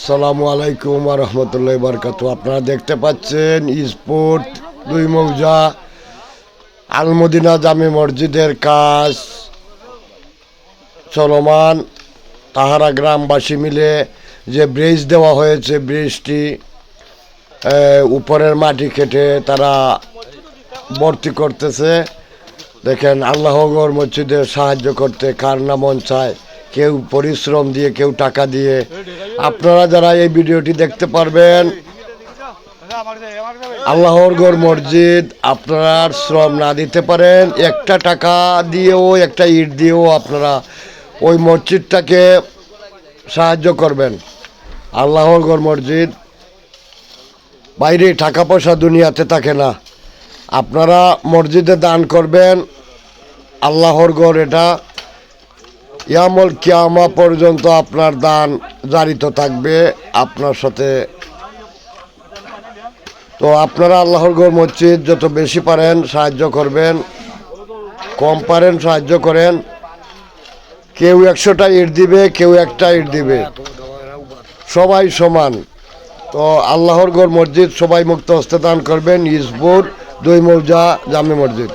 আসসালামু আলাইকুম রহমতুল্লাহ বরকাত আপনারা দেখতে পাচ্ছেন স্পোর্ট দুই মৌজা, আলমদিনা জামে মসজিদের কাজ চলমান। তাহারা গ্রামবাসী মিলে যে ব্রিজ দেওয়া হয়েছে, ব্রিজটি উপরের মাটি কেটে তারা ভর্তি করতেছে। দেখেন, আল্লাহগর মসজিদের সাহায্য করতে কার না মন চায়? কেউ পরিশ্রম দিয়ে, কেউ টাকা দিয়ে আপনারা যারা এই ভিডিওটি দেখতে পারবেন, আল্লাহর গড় মসজিদ, আপনারা শ্রম না দিতে পারেন। একটা টাকা দিয়েও, একটা ইট দিয়েও আপনারা ওই মসজিদটাকে সাহায্য করবেন। আল্লাহর গড় মসজিদ, বাইরে টাকা পয়সা দুনিয়াতে থাকে না। আপনারা মসজিদে দান করবেন। আল্লাহর গড় এটা। ইয়ামল কিয়ামা পর্যন্ত আপনার দান জারিত থাকবে আপনার সাথে। তো আপনারা আল্লাহর গড় মসজিদ যত বেশি পারেন সাহায্য করবেন, কম পারেন সাহায্য করেন। কেউ একশোটা ইট দিবে, কেউ একটা ইট দিবে। সবাই সমান। তো আল্লাহর গড় মসজিদ সবাই মুক্ত হস্তে দান করবেন। ইসপুর দুই মৌজা জামে মসজিদ।